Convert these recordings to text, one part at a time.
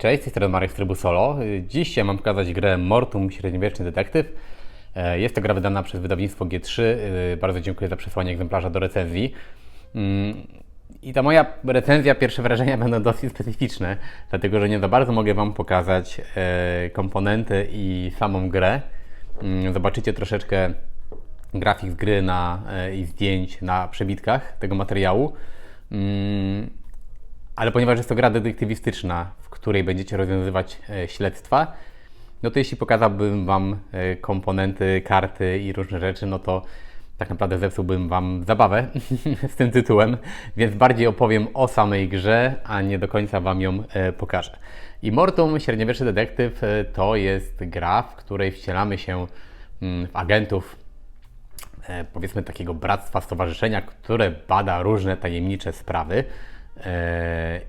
Cześć, z tej Marek z trybu solo. Dziś ja mam pokazać grę Mortum Średniowieczny Detektyw. E, Jest to gra wydana przez wydawnictwo G3. E, Bardzo dziękuję za przesłanie egzemplarza do recenzji. Mm, I ta moja recenzja, pierwsze wrażenia będą dosyć specyficzne, dlatego że nie za bardzo mogę Wam pokazać e, komponenty i samą grę. Mm, Zobaczycie troszeczkę grafik z gry na, i zdjęć na przebitkach tego materiału. Mm, ale ponieważ jest to gra detektywistyczna, w której będziecie rozwiązywać e, śledztwa, no to jeśli pokazałbym Wam e, komponenty, karty i różne rzeczy, no to tak naprawdę zepsułbym Wam zabawę z tym tytułem, więc bardziej opowiem o samej grze, a nie do końca Wam ją e, pokażę. I Mortum, średniowieczny detektyw, to jest gra, w której wcielamy się mm, w agentów powiedzmy takiego bractwa, stowarzyszenia, które bada różne tajemnicze sprawy.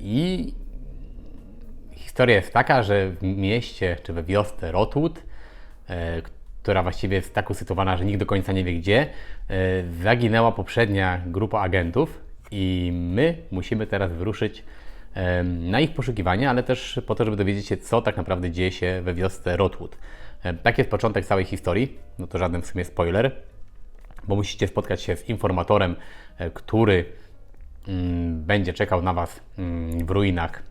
I historia jest taka, że w mieście czy we wiosce Rotwood, e, która właściwie jest tak usytuowana, że nikt do końca nie wie gdzie, e, zaginęła poprzednia grupa agentów i my musimy teraz wyruszyć na ich poszukiwania, ale też po to, żeby dowiedzieć się, co tak naprawdę dzieje się we wiosce Rotwood. Tak jest początek całej historii, no to żaden w sumie spoiler, bo musicie spotkać się z informatorem, który mm, będzie czekał na Was mm, w ruinach,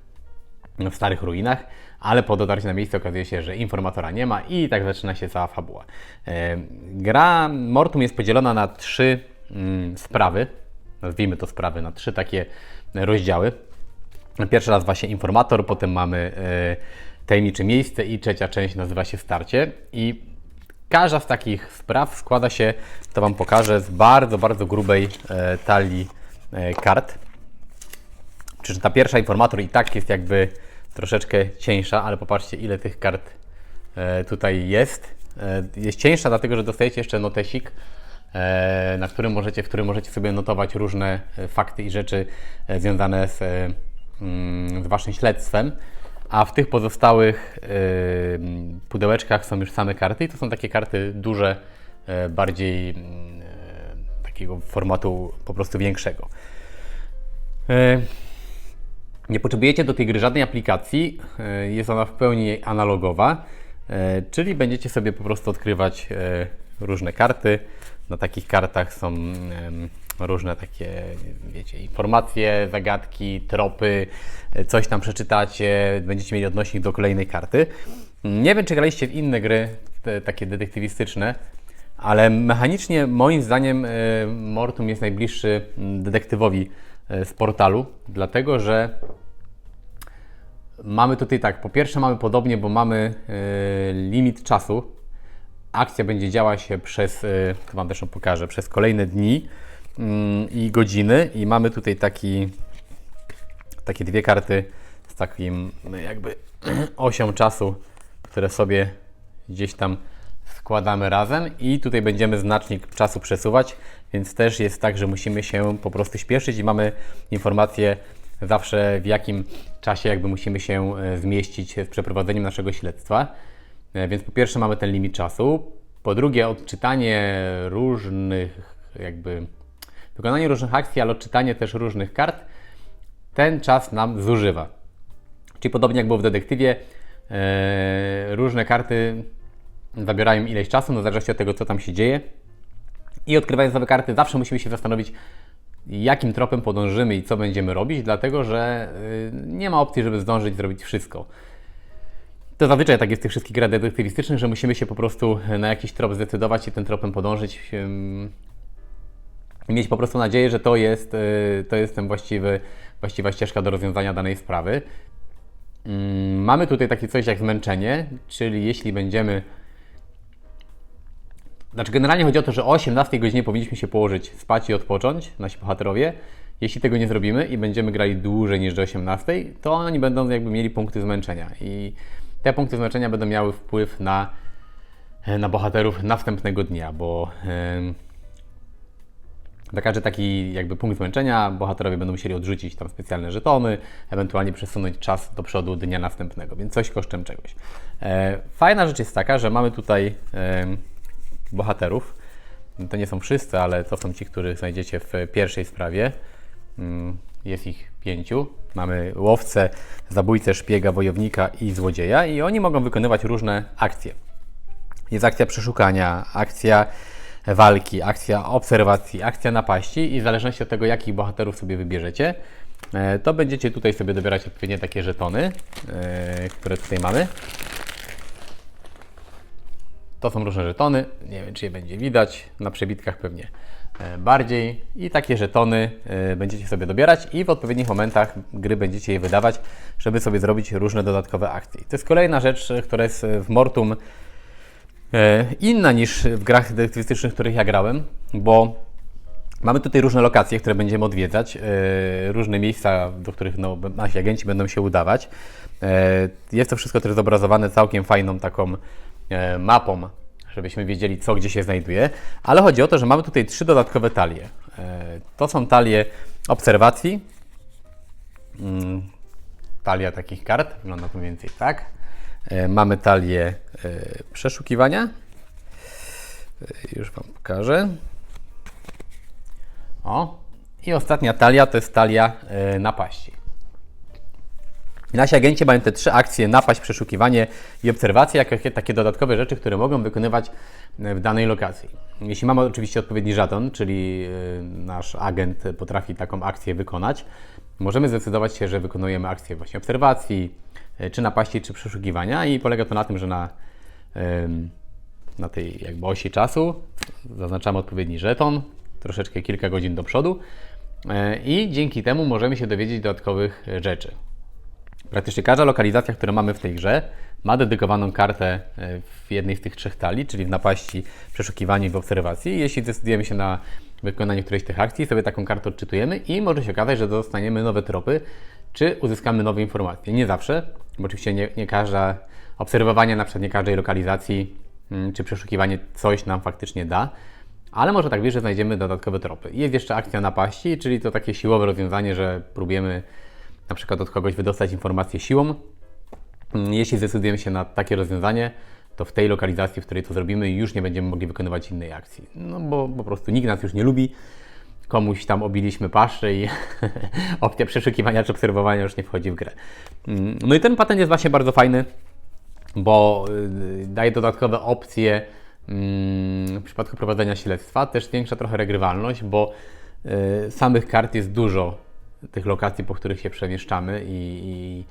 w starych ruinach, ale po dotarciu na miejsce okazuje się, że informatora nie ma i tak zaczyna się cała fabuła. E, Gra Mortum jest podzielona na trzy mm, sprawy, nazwijmy to sprawy, na trzy takie rozdziały. Pierwszy raz właśnie informator, potem mamy e, tajemnicze miejsce i trzecia część nazywa się starcie. I każda z takich spraw składa się, to Wam pokażę, z bardzo, bardzo grubej e, talii kart. Czym ta pierwsza informator i tak jest jakby troszeczkę cieńsza, ale popatrzcie ile tych kart e, tutaj jest. E, jest cieńsza dlatego, że dostajecie jeszcze notesik, e, na którym możecie, w którym możecie sobie notować różne fakty i rzeczy związane z, mm, z Waszym śledztwem. A w tych pozostałych pudełeczkach są już same karty i to są takie karty duże, bardziej mm, takiego formatu po prostu większego. Nie potrzebujecie do tej gry żadnej aplikacji, e, jest ona w pełni analogowa, e, czyli będziecie sobie po prostu odkrywać e, różne karty. Na takich kartach są różne takie, wiecie, informacje, zagadki, tropy, coś tam przeczytacie, będziecie mieli odnośnik do kolejnej karty. Nie wiem, czy graliście w inne gry, te, takie detektywistyczne, ale mechanicznie moim zdaniem Mortum jest najbliższy detektywowi e, z portalu, dlatego że mamy tutaj tak, po pierwsze mamy podobnie, bo mamy e, limit czasu. Akcja będzie działa się przez, e, to Wam ją pokażę, przez kolejne dni mm, i godziny. I mamy tutaj taki, takie dwie karty z takim no, jakby osią czasu, które sobie gdzieś tam składamy razem. I tutaj będziemy znacznik czasu przesuwać, więc też jest tak, że musimy się po prostu śpieszyć i mamy informację zawsze w jakim czasie jakby musimy się e, zmieścić z przeprowadzeniem naszego śledztwa. E, Więc po pierwsze mamy ten limit czasu, po drugie odczytanie różnych jakby wykonanie różnych akcji, ale odczytanie też różnych kart ten czas nam zużywa. Czyli podobnie jak było w detektywie, e, różne karty zabierają ileś czasu, no w zależności od tego, co tam się dzieje. I odkrywając nowe karty, zawsze musimy się zastanowić, jakim tropem podążymy i co będziemy robić, dlatego że y, nie ma opcji, żeby zdążyć zrobić wszystko. To zazwyczaj tak jest w tych wszystkich grach detektywistycznych, że musimy się po prostu na jakiś trop zdecydować i tym tropem podążyć. mieć po prostu nadzieję, że to jest, y, to jest ten właściwy, właściwa ścieżka do rozwiązania danej sprawy. Mamy tutaj takie coś jak zmęczenie, czyli jeśli będziemy. Znaczy, generalnie chodzi o to, że o 18 godzinie powinniśmy się położyć, spać i odpocząć, nasi bohaterowie. Jeśli tego nie zrobimy i będziemy grali dłużej niż do 18, to oni będą jakby mieli punkty zmęczenia. I te punkty zmęczenia będą miały wpływ na, na bohaterów następnego dnia, bo. em, za każdy taki jakby punkt zmęczenia bohaterowie będą musieli odrzucić tam specjalne żetony, ewentualnie przesunąć czas do przodu dnia następnego, więc coś kosztem czegoś. E, fajna rzecz jest taka, że mamy tutaj e, bohaterów. To nie są wszyscy, ale to są ci, których znajdziecie w pierwszej sprawie. Mm, jest ich pięciu. Mamy łowcę, zabójcę, szpiega, wojownika i złodzieja i oni mogą wykonywać różne akcje. Jest akcja przeszukania, akcja walki, akcja obserwacji, akcja napaści i w zależności od tego, jakich bohaterów sobie wybierzecie, e, to będziecie tutaj sobie dobierać odpowiednie takie żetony, e, które tutaj mamy. To są różne żetony. Nie wiem, czy je będzie widać. Na przebitkach pewnie e, bardziej. I takie żetony e, będziecie sobie dobierać i w odpowiednich momentach gry będziecie je wydawać, żeby sobie zrobić różne dodatkowe akcje. To jest kolejna rzecz, e, która jest w Mortum e, inna niż w grach detektywistycznych, w których ja grałem, bo Mamy tutaj różne lokacje, które będziemy odwiedzać, e, różne miejsca, do których no, nasi agenci będą się udawać. E, Jest to wszystko też zobrazowane całkiem fajną taką e, mapą, żebyśmy wiedzieli, co gdzie się znajduje. Ale chodzi o to, że mamy tutaj trzy dodatkowe talie. E, To są talie obserwacji. Mm, Talia takich kart, wygląda to mniej więcej tak. E, Mamy talię e, przeszukiwania. E, Już Wam pokażę. O. I ostatnia talia to jest talia e, napaści. Nasi agenci mają te trzy akcje: napaść, przeszukiwanie i obserwacje, jako takie- dodatkowe rzeczy, które mogą wykonywać e, w danej lokacji. Jeśli mamy oczywiście odpowiedni żaton, czyli e, nasz agent potrafi taką akcję wykonać, możemy zdecydować się, że wykonujemy akcję właśnie obserwacji, e, czy napaści, czy przeszukiwania i polega to na tym, że na na tej jakby osi czasu zaznaczamy odpowiedni żeton, troszeczkę kilka godzin do przodu i dzięki temu możemy się dowiedzieć dodatkowych rzeczy. Praktycznie każda lokalizacja, którą mamy w tej grze, ma dedykowaną kartę e, w jednej z tych trzech talii, czyli w napaści, przeszukiwaniu i w obserwacji. Jeśli zdecydujemy się na wykonanie którejś z tych akcji, sobie taką kartę odczytujemy i może się okazać, że dostaniemy nowe tropy, czy uzyskamy nowe informacje. Nie zawsze, bo oczywiście nie, nie każda obserwowanie na przykład nie każdej lokalizacji, mm, czy przeszukiwanie coś nam faktycznie da, ale może tak być, że znajdziemy dodatkowe tropy. Jest jeszcze akcja napaści, czyli to takie siłowe rozwiązanie, że próbujemy na przykład od kogoś wydostać informację siłą. Mm, Jeśli zdecydujemy się na takie rozwiązanie, to w tej lokalizacji, w której to zrobimy, już nie będziemy mogli wykonywać innej akcji. No bo po prostu nikt nas już nie lubi, komuś tam obiliśmy paszczę i opcja przeszukiwania czy obserwowania już nie wchodzi w grę. Mm, No i ten patent jest właśnie bardzo fajny, bo y, daje dodatkowe opcje mm, w przypadku prowadzenia śledztwa, też zwiększa trochę regrywalność, bo y, samych kart jest dużo, tych lokacji, po których się przemieszczamy i, i,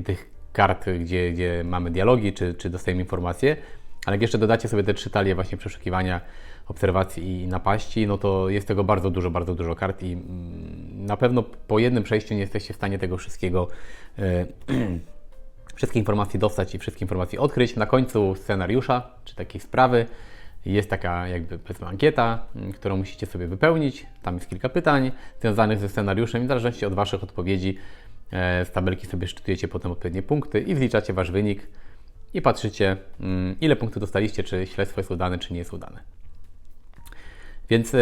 i tych kart, gdzie, gdzie mamy dialogi, czy, czy dostajemy informacje, ale jak jeszcze dodacie sobie te trzy talie właśnie przeszukiwania, obserwacji i napaści, no to jest tego bardzo dużo, bardzo dużo kart i mm, na pewno po jednym przejściu nie jesteście w stanie tego wszystkiego y, wszystkie informacje dostać i wszystkie informacje odkryć. Na końcu scenariusza, czy takiej sprawy, jest taka jakby powiedzmy ankieta, którą musicie sobie wypełnić. Tam jest kilka pytań związanych ze scenariuszem i w zależności od Waszych odpowiedzi e, z tabelki sobie szczytujecie potem odpowiednie punkty i wliczacie Wasz wynik i patrzycie, mm, ile punktów dostaliście, czy śledztwo jest udane, czy nie jest udane. Więc e,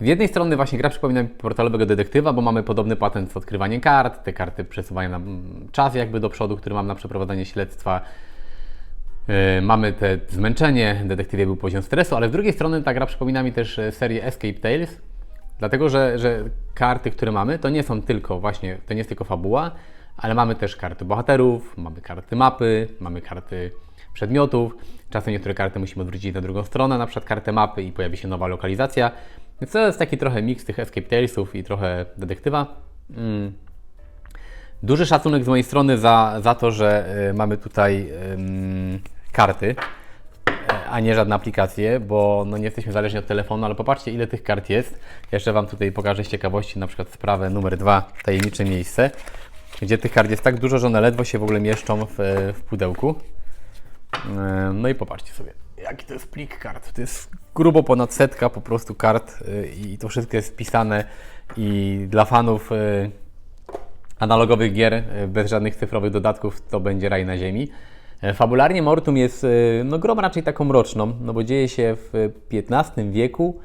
z jednej strony właśnie gra przypomina mi portalowego detektywa, bo mamy podobny patent z odkrywaniem kart, te karty przesuwają nam czas jakby do przodu, który mam na przeprowadzenie śledztwa. E, Mamy te zmęczenie, detektywie był poziom stresu, ale z drugiej strony ta gra przypomina mi też e, serię Escape Tales, dlatego że, że karty, które mamy, to nie są tylko właśnie, to nie jest tylko fabuła, ale mamy też karty bohaterów, mamy karty mapy, mamy karty przedmiotów. Czasem niektóre karty musimy odwrócić na drugą stronę, na przykład kartę mapy i pojawi się nowa lokalizacja. Więc to jest taki trochę miks tych Escape Talesów i trochę detektywa. Mm. Duży szacunek z mojej strony za, za to, że y, mamy tutaj ym, karty, e, a nie żadne aplikacje, bo no, nie jesteśmy zależni od telefonu, ale popatrzcie ile tych kart jest. Jeszcze Wam tutaj pokażę z ciekawości na przykład sprawę numer dwa, tajemnicze miejsce, gdzie tych kart jest tak dużo, że one ledwo się w ogóle mieszczą w, w pudełku. E, No i popatrzcie sobie, jaki to jest plik kart. To jest grubo ponad setka po prostu kart y, i to wszystko jest wpisane i dla fanów analogowych gier bez żadnych cyfrowych dodatków to będzie raj na ziemi. E, Fabularnie Mortum jest y, no, grą raczej taką mroczną, no bo dzieje się w XV wieku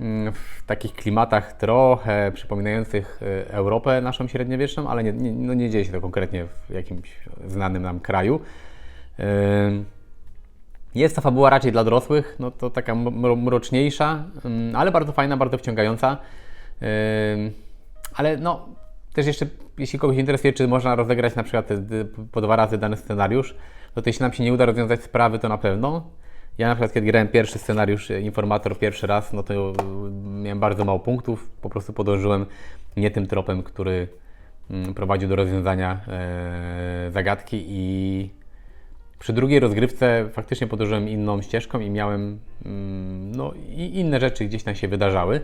mm, w takich klimatach trochę przypominających y, Europę naszą średniowieczną, ale nie, nie, no nie dzieje się to konkretnie w jakimś znanym nam kraju. Jest to fabuła raczej dla dorosłych, no to taka mro- mroczniejsza, ym, ale bardzo fajna, bardzo wciągająca. Ale no, też jeszcze, jeśli kogoś interesuje, czy można rozegrać na przykład e, po dwa razy dany scenariusz, no to jeśli nam się nie uda rozwiązać sprawy, to na pewno. Ja na przykład, kiedy grałem pierwszy scenariusz e, Informator pierwszy raz, no to e, miałem bardzo mało punktów, po prostu podążyłem nie tym tropem, który mm, prowadził do rozwiązania e, zagadki i przy drugiej rozgrywce faktycznie podążyłem inną ścieżką i miałem mm, no, i inne rzeczy gdzieś tam się wydarzały.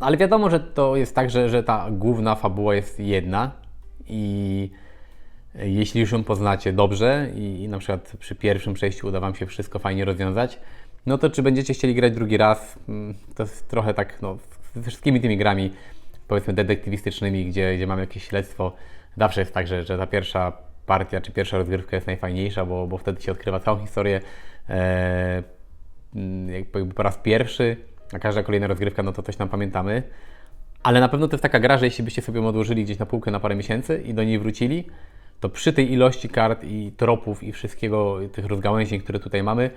Ale wiadomo, że to jest tak, że, że ta główna fabuła jest jedna i jeśli już ją poznacie dobrze i, i na przykład przy pierwszym przejściu uda Wam się wszystko fajnie rozwiązać, no to czy będziecie chcieli grać drugi raz, mm, to jest trochę tak, no, ze wszystkimi tymi grami, powiedzmy detektywistycznymi, gdzie, gdzie mamy jakieś śledztwo, zawsze jest tak, że, że ta pierwsza partia czy pierwsza rozgrywka jest najfajniejsza, bo, bo wtedy się odkrywa całą historię e, mm, jakby po raz pierwszy, a każda kolejna rozgrywka, no to coś tam pamiętamy. Ale na pewno to jest taka gra, że jeśli byście sobie ją odłożyli gdzieś na półkę na parę miesięcy i do niej wrócili, to przy tej ilości kart i tropów i wszystkiego, tych rozgałęzień, które tutaj mamy,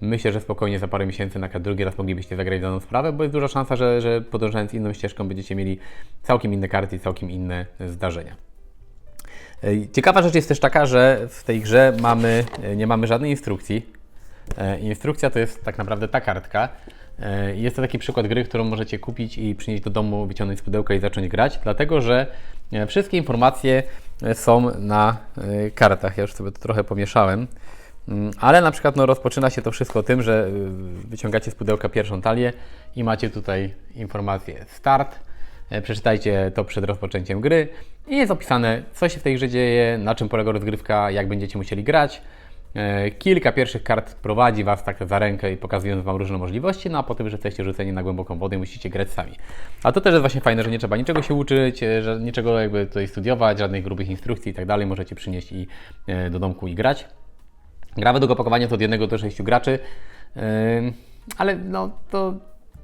myślę, że spokojnie za parę miesięcy na drugi raz moglibyście zagrać daną sprawę, bo jest duża szansa, że, że podążając inną ścieżką będziecie mieli całkiem inne karty i całkiem inne zdarzenia. Ciekawa rzecz jest też taka, że w tej grze mamy, nie mamy żadnej instrukcji. E, Instrukcja to jest tak naprawdę ta kartka. E, Jest to taki przykład gry, którą możecie kupić i przynieść do domu, wyciągnąć z pudełka i zacząć grać, dlatego że e, wszystkie informacje e, są na kartach. Ja już sobie to trochę pomieszałem. Mm, Ale na przykład no, rozpoczyna się to wszystko tym, że wyciągacie z pudełka pierwszą talię i macie tutaj informację start. Przeczytajcie to przed rozpoczęciem gry i jest opisane, co się w tej grze dzieje, na czym polega rozgrywka, jak będziecie musieli grać. E, Kilka pierwszych kart prowadzi Was tak za rękę i pokazując Wam różne możliwości, no a potem, że jesteście rzuceni na głęboką wodę musicie grać sami. A to też jest właśnie fajne, że nie trzeba niczego się uczyć, e, że niczego jakby tutaj studiować, żadnych grubych instrukcji i tak dalej. Możecie przynieść i e, do domku i grać. Gra według opakowania to od 1 do 6 graczy, ale no to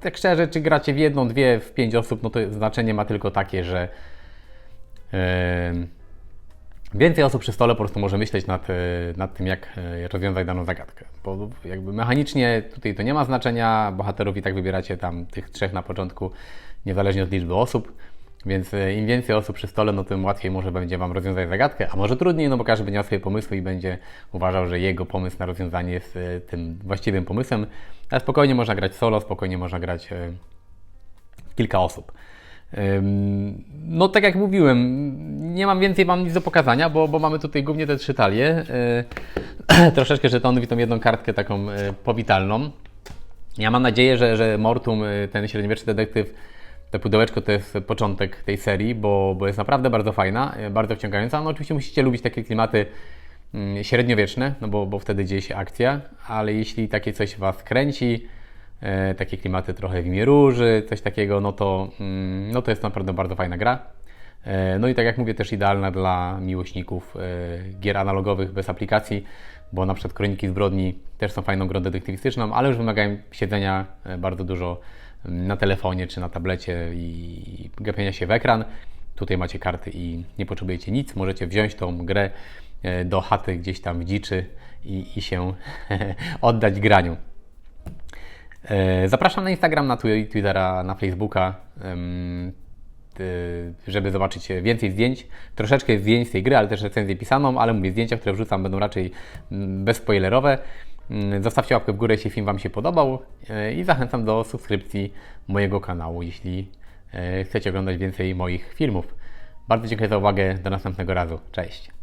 tak szczerze, czy gracie w jedną, dwie, w pięć osób, no to znaczenie ma tylko takie, że więcej osób przy stole po prostu może myśleć nad, yy, nad tym, jak yy, rozwiązać daną zagadkę. Bo jakby mechanicznie tutaj to nie ma znaczenia, bohaterów i tak wybieracie tam tych trzech na początku, niezależnie od liczby osób. Więc e, im więcej osób przy stole, no tym łatwiej może będzie Wam rozwiązać zagadkę, a może trudniej, no bo każdy będzie miał swoje pomysły i będzie uważał, że jego pomysł na rozwiązanie jest e, tym właściwym pomysłem. Ale spokojnie można grać solo, spokojnie można grać e, kilka osób. No, tak jak mówiłem, nie mam więcej Wam nic do pokazania, bo, bo mamy tutaj głównie te trzy talie. Yy, troszeczkę żetonów i tą jedną kartkę taką yy, powitalną. Ja mam nadzieję, że, że Mortum, y, ten średniowieczny detektyw, to pudełeczko to jest początek tej serii, bo, bo jest naprawdę bardzo fajna, bardzo wciągająca. No oczywiście musicie lubić takie klimaty mm, średniowieczne, no bo, bo wtedy dzieje się akcja, ale jeśli takie coś Was kręci, e, takie klimaty trochę w imię róży, coś takiego, no to, mm, no to jest naprawdę bardzo fajna gra. E, No i tak jak mówię, też idealna dla miłośników e, gier analogowych bez aplikacji, bo na przykład Kroniki Zbrodni też są fajną grą detektywistyczną, ale już wymagają siedzenia e, bardzo dużo mm, na telefonie czy na tablecie i gapienia się w ekran. Tutaj macie karty i nie potrzebujecie nic. Możecie wziąć tą grę e, do chaty gdzieś tam w dziczy i, i się oddać graniu. E, Zapraszam na Instagram, na Twi- Twittera, na Facebooka, żeby zobaczyć więcej zdjęć. Troszeczkę zdjęć z tej gry, ale też recenzję pisaną, ale mówię, zdjęcia, które wrzucam będą raczej mm, bezspoilerowe. Mm, Zostawcie łapkę w górę, jeśli film Wam się podobał e, i zachęcam do subskrypcji mojego kanału, jeśli e, chcecie oglądać więcej moich filmów. Bardzo dziękuję za uwagę, do następnego razu. Cześć!